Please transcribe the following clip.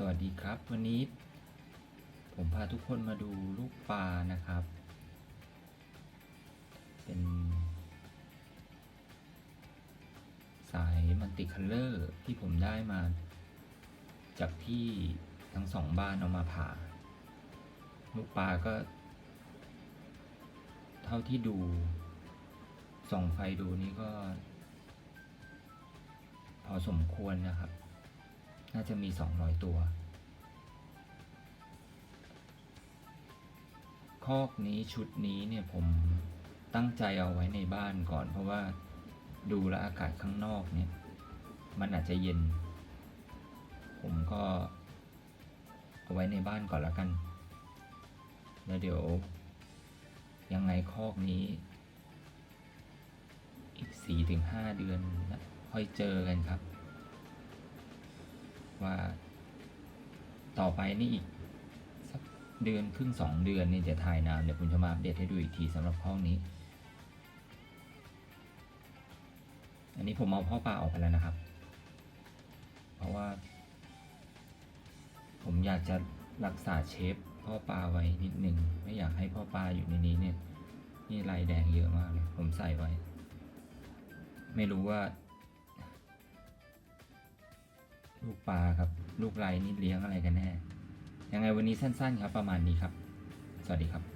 สวัสดีครับ วันนี้ ผมพาทุกคนมาดูลูกปลานะครับ เป็น สายมัลติคัลเลอร์ที่ผมได้มา จากที่ทั้งสองบ้านเอามาผ่า ลูกปลาก็ เท่าที่ดูส่องไฟดูนี่ก็ พอสมควรนะครับ น่าจะมีสองร้อยตัว คอกนี้ชุดนี้เนี่ยผมตั้งใจเอาไว้ในบ้านก่อน เพราะว่าดูแลอากาศข้างนอกเนี่ย มันอาจจะเย็น ผมก็เอาไว้ในบ้านก่อนล้วกัน แล้วเดี๋ยว ยังไงคอกนี้ อีกสี่ถึงห้าเดือนนะค่อยเจอกันครับ ว่า ต่อไปนี่อีกสักเดือนครึ่งสองเดือนนี่จะถ่ายน้ำเดี๋ยวผมจะมาอัปเดตให้ดูอีกทีสำหรับห้องนี้ อันนี้ผมเอาพ่อปลาออกไปแล้วนะครับ เพราะว่า ผมอยากจะรักษาเชฟพ่อปลาไว้นิดหนึ่งไม่อยากให้พ่อปลาอยู่ในนี้เนี่ยนี่ลายแดงเยอะมากเลย ผมใส่ไว้ ไม่รู้ว่า ลูกปลาครับ ลูกไรนี่เลี้ยงอะไรกันแน่ ยังไงวันนี้สั้นๆครับประมาณนี้ครับ สวัสดีครับ